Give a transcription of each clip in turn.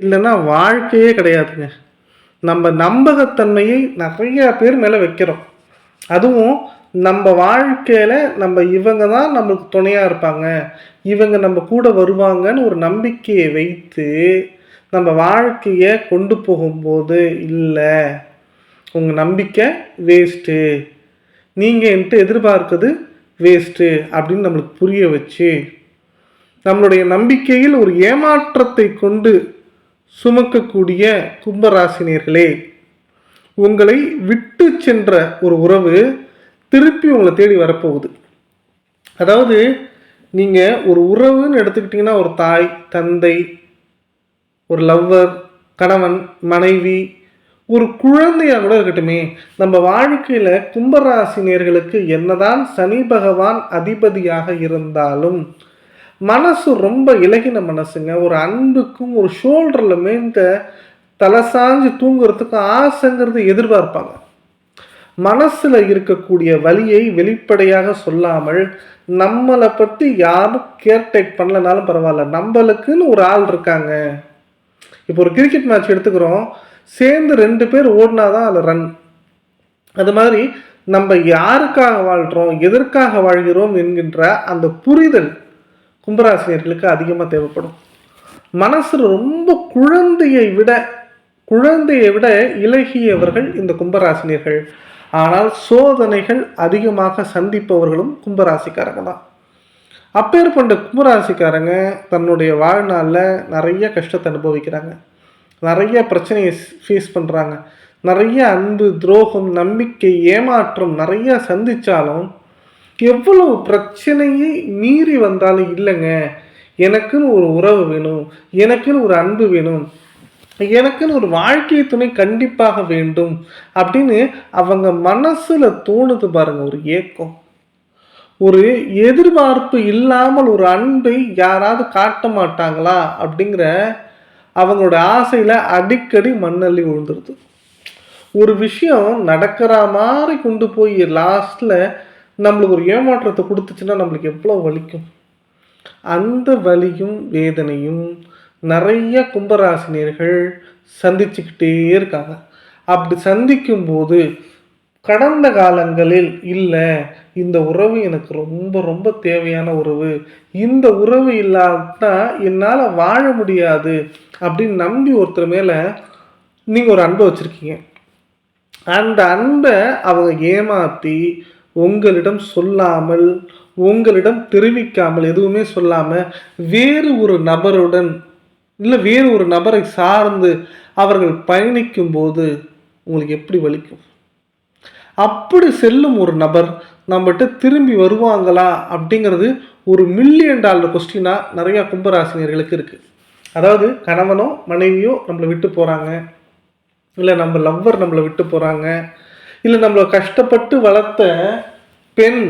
இல்லைன்னா வாழ்க்கையே கிடையாதுங்க. நம்ம நம்பகத்தன்மையை நிறைய பேர் மேலே வைக்கிறோம். அதுவும் நம்ம வாழ்க்கையில் நம்ம இவங்க தான் நம்மளுக்கு துணையாக இருப்பாங்க. இவங்க நம்ம கூட வருவாங்கன்னு ஒரு நம்பிக்கையை வைத்து நம்ம வாழ்க்கையை கொண்டு போகும்போது இல்லை உங்கள் நம்பிக்கை வேஸ்ட்டு நீங்கள் என்கிட்ட எதிர்பார்க்குறது வேஸ்ட்டு அப்படின்னு நம்மளுக்கு புரிய வச்சு நம்மளுடைய நம்பிக்கையில் ஒரு ஏமாற்றத்தை கொண்டு சுமக்கக்கூடிய கும்பராசினியர்களே உங்களை விட்டு சென்ற ஒரு உறவு திருப்பி உங்களை தேடி வரப்போகுது. அதாவது நீங்கள் ஒரு உறவுன்னு எடுத்துக்கிட்டிங்கன்னா ஒரு தாய் தந்தை ஒரு லவ்வர் கணவன் மனைவி ஒரு குழந்தையாக கூட இருக்கட்டுமே நம்ம வாழ்க்கையில் கும்பராசினியர்களுக்கு என்னதான் சனி பகவான் அதிபதியாக இருந்தாலும் மனசு ரொம்ப இலகின மனசுங்க. ஒரு அன்புக்கும் ஒரு ஷோல்டரில் மேந்த தலை சாஞ்சு தூங்குறதுக்கு ஆசைங்கிறது எதிர்பார்ப்பாங்க. மனசில் இருக்கக்கூடிய வழியை வெளிப்படையாக சொல்லாமல் நம்மளை பற்றி யாரும் கேர்டேக் பண்ணலனாலும் பரவாயில்ல. நம்மளுக்குன்னு ஒரு ஆள் இருக்காங்க. இப்போ ஒரு கிரிக்கெட் மேட்ச் எடுத்துக்கிறோம். சேர்ந்து ரெண்டு பேர் ஓடினாதான் அதில் ரன். அது மாதிரி நம்ம யாருக்காக வாழ்கிறோம் எதற்காக வாழ்கிறோம் என்கின்ற அந்த புரிதல் கும்பராசினியர்களுக்கு அதிகமாக தேவைப்படும். மனசு ரொம்ப குழந்தையை விட குழந்தையை விட இலகியவர்கள் இந்த கும்பராசினியர்கள். ஆனால் சோதனைகள் அதிகமாக சந்திப்பவர்களும் கும்பராசிக்காரங்க தான். அப்பேற்பட்ட கும்பராசிக்காரங்க தன்னுடைய வாழ்நாளில் நிறைய கஷ்டத்தை அனுபவிக்கிறாங்க. நிறைய பிரச்சனையை ஃபேஸ் பண்ணுறாங்க நிறைய அன்பு துரோகம் நம்பிக்கை ஏமாற்றம் நிறைய சந்தித்தாலும் எவ்வளவு பிரச்சனையை மீறி வந்தாலும் இல்லைங்க. எனக்குன்னு ஒரு உறவு வேணும். எனக்குன்னு ஒரு அன்பு வேணும். எனக்குன்னு ஒரு வாழ்க்கை துணை கண்டிப்பாக வேண்டும் அப்படின்னு அவங்க மனசில் தோணுது பாருங்க ஒரு ஏக்கம். ஒரு எதிர்பார்ப்பு இல்லாமல் ஒரு அன்பை யாராவது காட்ட மாட்டாங்களா அப்படிங்கிற அவங்களோட ஆசையில் அடிக்கடி மண்ணள்ளி விழுந்துருது. ஒரு விஷயம் நடக்கிற மாதிரி கொண்டு போய் லாஸ்ட்டில் நம்மளுக்கு ஒரு ஏமாற்றத்தை கொடுத்துச்சுன்னா நம்மளுக்கு எவ்வளோ வலிக்கும்? அந்த வலியும் வேதனையும் நிறைய கும்பராசினியர்கள் சந்திச்சுக்கிட்டே இருக்காங்க. அப்படி சந்திக்கும் போது கடந்த காலங்களில் இல்லை இந்த உறவு எனக்கு ரொம்ப ரொம்ப தேவையான உறவு. இந்த உறவு இல்லாட்டா என்னால் வாழ முடியாது அப்படின்னு நம்பி ஒருத்தர் மேலே நீங்கள் ஒரு அன்பை வச்சுருக்கீங்க. அந்த அன்பை அவங்க ஏமாற்றி உங்களிடம் சொல்லாமல் உங்களிடம் தெரிவிக்காமல் எதுவுமே சொல்லாமல் வேறு ஒரு நபருடன் இல்லை வேறு ஒரு நபரை சார்ந்து அவர்கள் பயணிக்கும் போது உங்களுக்கு எப்படி வலிக்கும்? அப்படி செல்லும் ஒரு நபர் நம்மகிட்ட திரும்பி வருவாங்களா? அப்படிங்கிறது ஒரு மில்லியன் டாலர் கொஸ்டினாக நிறையா கும்பராசினியர்களுக்கு இருக்குது அதாவது கணவனோ மனைவியோ நம்மளை விட்டு போகிறாங்க இல்லை நம்ம லவ்வர் நம்மளை விட்டு போகிறாங்க இல்லை நம்மளை கஷ்டப்பட்டு வளர்த்த பெண்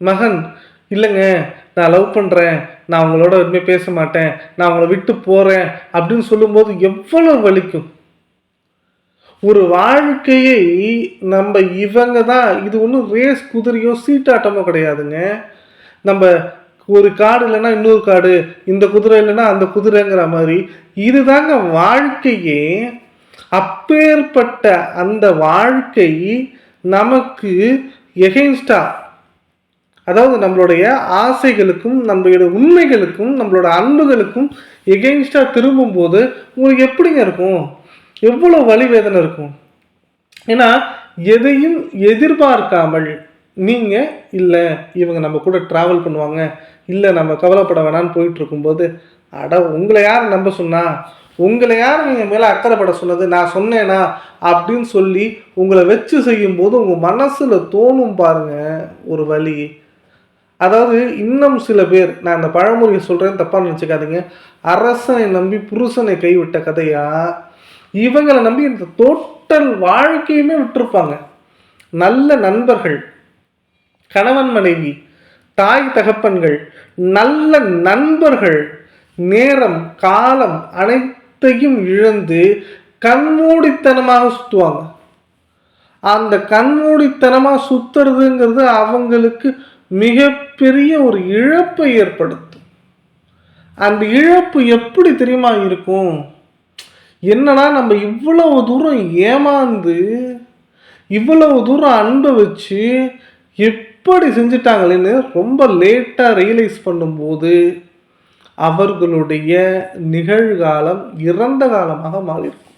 மகன் இல்லைங்க நான் லவ் பண்ணுறேன் நான் அவங்களோட எதுவுமே பேச மாட்டேன் நான் அவங்கள விட்டு போகிறேன் அப்படின்னு சொல்லும்போது எவ்வளோ வலிக்கும். ஒரு வாழ்க்கையை நம்ம இவங்க தான் இது ஒன்றும் ரேஸ் குதிரையோ சீட்டாட்டமோ கிடையாதுங்க. நம்ம ஒரு காடு இல்லைன்னா இன்னொரு காடு இந்த குதிரை இல்லைன்னா அந்த குதிரைங்கிற மாதிரி இதுதாங்க வாழ்க்கையே அப்பேற்பட்ட அந்த வாழ்க்கை நமக்கு எகெயின்ஸ்டா அதாவது நம்மளுடைய ஆசைகளுக்கும் நம்மளுடைய உண்மைகளுக்கும் நம்மளோட அன்புகளுக்கும் எகெயின்ஸ்டாக திரும்பும்போது உங்களுக்கு எப்படிங்க இருக்கும்? எவ்வளோ வலி வேதனை இருக்கும்? ஏன்னா எதையும் எதிர்பார்க்காமல் நீங்கள் இல்லை இவங்க நம்ம கூட ட்ராவல் பண்ணுவாங்க இல்லை நம்ம கவலைப்பட வேணான்னு போயிட்டு இருக்கும்போது அட உங்களை யார் நம்ப சொன்னா? உங்களை யார் நீங்கள் மேலே அக்கறைப்பட சொன்னது? நான் சொன்னேனா? அப்படின்னு சொல்லி உங்களை வச்சு செய்யும்போது உங்கள் மனசில் தோணும் பாருங்கள் ஒரு வழி அதாவது இன்னும் சில பேர் நான் இந்த பழமொழியை சொல்கிறேன் தப்பாக நினச்சிக்காதீங்க. அரசனை நம்பி புருஷனை கைவிட்ட கதையா? இவங்களை நம்பி இந்த டோட்டல் வாழ்க்கையுமே விட்டுருப்பாங்க. நல்ல நண்பர்கள் கணவன் மனைவி தாய் தகப்பன்கள் நல்ல நண்பர்கள். நேரம் காலம் அனைத்தையும் இழந்து கண்மூடித்தனமாக சுற்றுவாங்க அந்த கண்மூடித்தனமாக சுற்றுறதுங்கிறது அவங்களுக்கு மிகப்பெரிய ஒரு இழப்பை ஏற்படுத்தும். அந்த இழப்பு எப்படி தெரியுமா இருக்கும்? என்னன்னா நம்ம இவ்வளவு தூரம் ஏமாந்து இவ்வளவு தூரம் அன்பை வச்சு எப்படி செஞ்சிட்டாங்களேன்னு ரொம்ப லேட்டாக ரியலைஸ் பண்ணும்போது அவர்களுடைய நிகழ்காலம் இறந்த காலமாக மாறியிருக்கும்.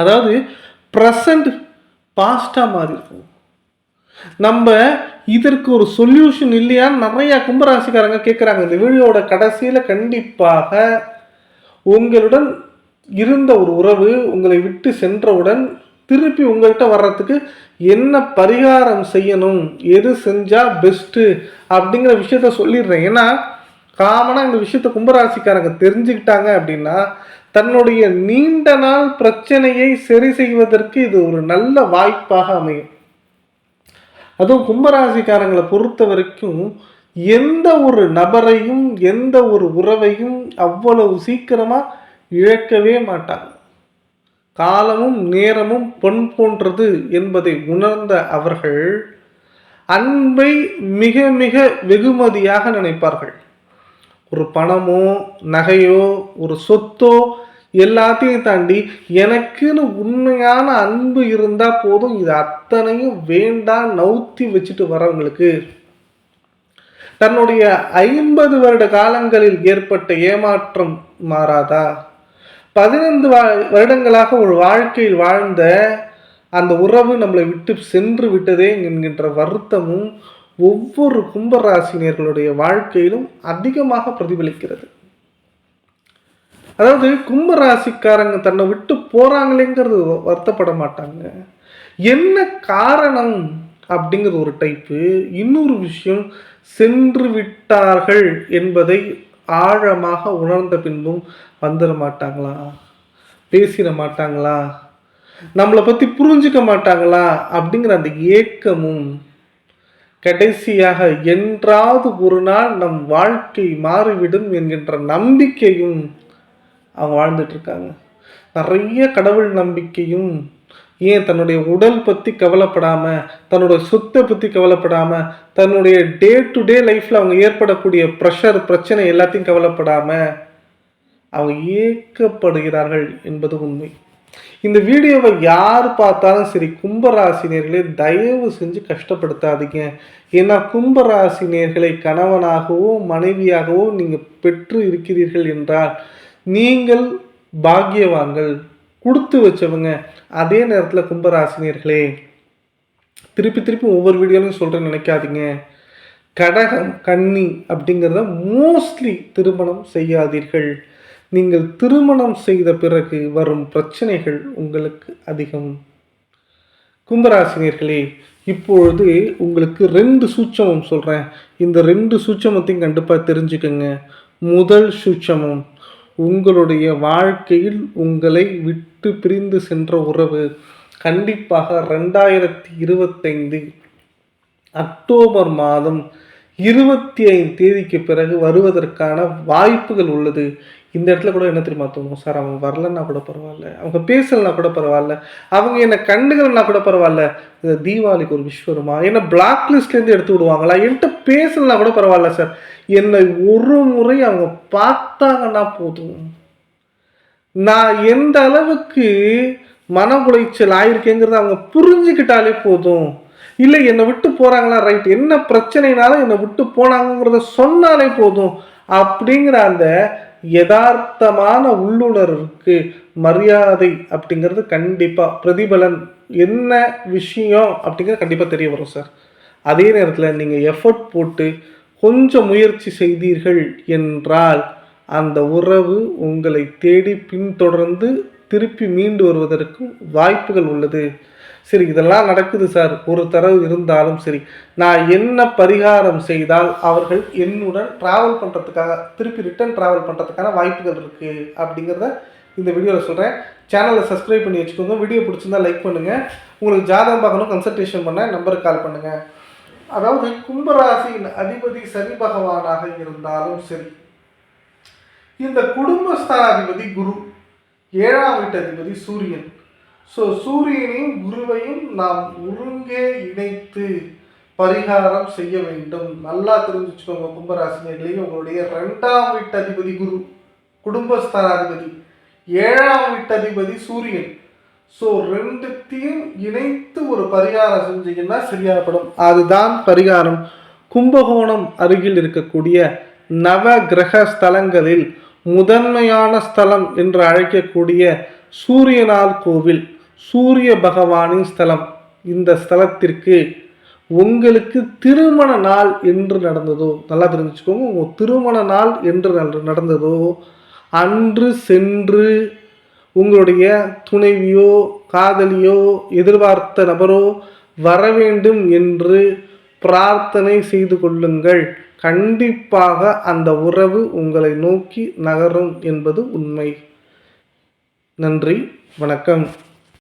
அதாவது ப்ரெசண்ட் பாஸ்டாக மாறியிருக்கும். நம்ம இதற்கு ஒரு சொல்யூஷன் இல்லையான்னு நிறையா கும்பராசிக்காரங்க கேட்குறாங்க இந்த வீடியோட கடைசியில் கண்டிப்பாக உங்களுடன் இருந்த ஒரு உறவு உங்களை விட்டு சென்றவுடன் திருப்பி உங்கள்கிட்ட வர்றதுக்கு என்ன பரிகாரம் செய்யணும் எது செஞ்சால் பெஸ்ட்டு அப்படிங்கிற விஷயத்த சொல்லிடுறேன். ஏன்னா காமனாக இந்த விஷயத்த கும்பராசிக்காரங்க தெரிஞ்சுக்கிட்டாங்க அப்படின்னா தன்னுடைய நீண்ட நாள் பிரச்சனையை சரி செய்வதற்கு இது ஒரு நல்ல வாய்ப்பாக அமையும். அதுவும் கும்பராசிக்காரங்களை பொறுத்த வரைக்கும் எந்த ஒரு நபரையும் எந்த ஒரு உறவையும் அவ்வளவு சீக்கிரமாக இழக்கவே மாட்டாங்க. காலமும் நேரமும் பொன் போன்றது என்பதை உணர்ந்த அவர்கள் அன்பை மிக மிக வெகுமதியாக நினைப்பார்கள். ஒரு பணமோ நகையோ ஒரு சொத்தோ எல்லாத்தையும் தாண்டி எனக்குன்னு உண்மையான அன்பு இருந்தால் போதும். இது அத்தனையும் வேண்டாம் நவுத்தி வச்சுட்டு வரவங்களுக்கு தன்னுடைய ஐம்பது வருட காலங்களில் ஏற்பட்ட ஏமாற்றம் மாறாதா? பதினைந்து வருடங்களாக ஒரு வாழ்க்கையில் வாழ்ந்த அந்த உறவு நம்மளை விட்டு சென்று விட்டதே என்கின்ற வருத்தமும் ஒவ்வொரு கும்பராசினியர்களுடைய வாழ்க்கையிலும் அதிகமாக பிரதிபலிக்கிறது. அதாவது கும்பராசிக்காரங்க தன்னை விட்டு போறாங்களேங்கிறது வருத்தப்பட மாட்டாங்க. என்ன காரணம் அப்படிங்கிறது ஒரு டைப்பு. இன்னொரு விஷயம் சென்று விட்டார்கள் என்பதை ஆழமாக உணர்ந்த பின்பும் வந்துட மாட்டாங்களா? பேசிட மாட்டாங்களா? நம்மளை பற்றி புரிஞ்சுக்க மாட்டாங்களா? அப்படிங்கிற அந்த ஏக்கமும் கடைசியாக என்றாவது ஒரு நாள் நம் வாழ்க்கை மாறிவிடும் என்கின்ற நம்பிக்கையும் அவங்க வாழ்ந்துட்டுருக்காங்க நிறைய கடவுள் நம்பிக்கையும் ஏன் தன்னுடைய உடல் பற்றி கவலைப்படாமல் தன்னுடைய சொத்தை பற்றி கவலைப்படாமல் தன்னுடைய டே டு டே லைஃப்பில் அவங்க ஏற்படக்கூடிய ப்ரெஷர் பிரச்சனை எல்லாத்தையும் கவலைப்படாமல் அவங்க ஏக்கப்படுகிறார்கள் என்பது உண்மை. இந்த வீடியோவை யார் பார்த்தாலும் சரி கும்பராசினியர்களே தயவு செஞ்சு கஷ்டப்படுத்தாதீங்க. ஏன்னா கும்பராசினியர்களை கணவனாகவோ மனைவியாகவோ நீங்கள் பெற்று இருக்கிறீர்கள் என்றால் நீங்கள் பாக்கியவான்கள். கொடுத்து வச்சவங்க அதே நேரத்தில் கும்பராசினியர்களே திருப்பி திருப்பி ஒவ்வொரு வீடியோலையும் சொல்கிறேன்னு நினைக்காதீங்க. கடகம் கன்னி அப்படிங்கிறத மோஸ்ட்லி திருமணம் செய்யாதீர்கள். நீங்கள் திருமணம் செய்த பிறகு வரும் பிரச்சனைகள் உங்களுக்கு அதிகம். கும்பராசினியர்களே இப்பொழுது உங்களுக்கு ரெண்டு சூட்சமம் சொல்கிறேன் இந்த ரெண்டு சூட்சமத்தையும் கண்டிப்பாக தெரிஞ்சுக்கோங்க. முதல் சூட்சமம் உங்களுடைய வாழ்க்கையில் உங்களை விட்டு பிரிந்து சென்ற உறவு. கண்டிப்பாக ரெண்டாயிரத்தி இருபத்தைந்து அக்டோபர் மாதம் இருபத்தி ஐந்து தேதிக்கு பிறகு வருவதற்கான வாய்ப்புகள் உள்ளது. இந்த இடத்துல கூட என்ன தெரியுமா தோணும்? சார் அவங்க வரலன்னா கூட பரவாயில்ல. அவங்க பேசலன்னா கூட பரவாயில்ல. அவங்க என்னை கண்டுகள்னா கூட பரவாயில்ல. இந்த தீபாவளிக்கு ஒரு விஸ்வருமா என்ன பிளாக் லிஸ்ட்லேருந்து எடுத்து விடுவாங்களா? என்கிட்ட பேசலனா கூட பரவாயில்ல சார். என்னை ஒரு முறை அவங்க பார்த்தாங்கன்னா போதும். நான் எந்த அளவுக்கு மன உளைச்சல் ஆயிருக்கேங்கிறத அவங்க புரிஞ்சுக்கிட்டாலே போதும். இல்லை என்னை விட்டு போகிறாங்களா ரைட் என்ன பிரச்சனைனாலும் என்னை விட்டு போனாங்கிறத சொன்னாலே போதும். அப்படிங்கிற அந்த யதார்த்தமான உள்ளுணர்வுக்கு மரியாதை அப்படிங்கிறது கண்டிப்பாக பிரதிபலன். என்ன விஷயம் அப்படிங்கிறது கண்டிப்பாக தெரிய வரும் சார் அதே நேரத்தில் நீங்கள் எஃபர்ட் போட்டு கொஞ்சம் முயற்சி செய்தீர்கள் என்றால் அந்த உறவு உங்களை தேடி பின்தொடர்ந்து திருப்பி மீண்டு வருவதற்கும் வாய்ப்புகள் உள்ளது. சரி இதெல்லாம் நடக்குது சார். ஒரு தரவு இருந்தாலும் சரி. நான் என்ன பரிகாரம் செய்தால் அவர்கள் என்னுடன் ட்ராவல் பண்ணுறதுக்காக திருப்பி ரிட்டர்ன் ட்ராவல் பண்ணுறதுக்கான வாய்ப்புகள் இருக்குது அப்படிங்கிறத இந்த வீடியோவில் சொல்கிறேன் சேனலை சப்ஸ்கிரைப் பண்ணி வச்சுக்கோங்க. வீடியோ பிடிச்சிருந்தா லைக் பண்ணுங்கள் உங்களுக்கு ஜாதகம் பார்க்கணும் கன்சல்டேஷன் பண்ண நம்பருக்கு கால் பண்ணுங்கள் அதாவது கும்பராசியின் அதிபதி சனி பகவானாக இருந்தாலும் சரி. இந்த குடும்பஸ்தானாதிபதி குரு. ஏழாம் வீட்டு அதிபதி சூரியன். ஸோ சூரியனையும் குருவையும் நாம் ஒருங்கே இணைத்து பரிகாரம் செய்ய வேண்டும். நல்லா தெரிஞ்சுக்கோங்க கும்பராசினியர்களையும் உங்களுடைய ரெண்டாம் வீட்டு அதிபதி குரு குடும்பஸ்தானாதிபதி ஏழாம் வீட்டு அதிபதி சூரியன். ஸோ ரெண்டுத்தையும் இணைத்து ஒரு பரிகாரம் செஞ்சீங்கன்னா சரியாகப்படும் அதுதான் பரிகாரம். கும்பகோணம் அருகில் இருக்கக்கூடிய நவ கிரக ஸ்தலங்களில் முதன்மையான ஸ்தலம் என்று அழைக்கக்கூடிய சூரியனார் கோவில். சூரிய பகவானின் ஸ்தலம். இந்த ஸ்தலத்திற்கு உங்களுக்கு திருமண நாள் என்று நடந்ததோ நல்லா தெரிஞ்சுக்கோங்க உங்கள் திருமண நாள் என்று நடந்ததோ அன்று சென்று உங்களுடைய துணைவியோ காதலியோ எதிர்பார்த்த நபரோ வர வேண்டும் என்று பிரார்த்தனை செய்து கொள்ளுங்கள். கண்டிப்பாக அந்த உறவு உங்களை நோக்கி நகரும் என்பது உண்மை. நன்றி வணக்கம்.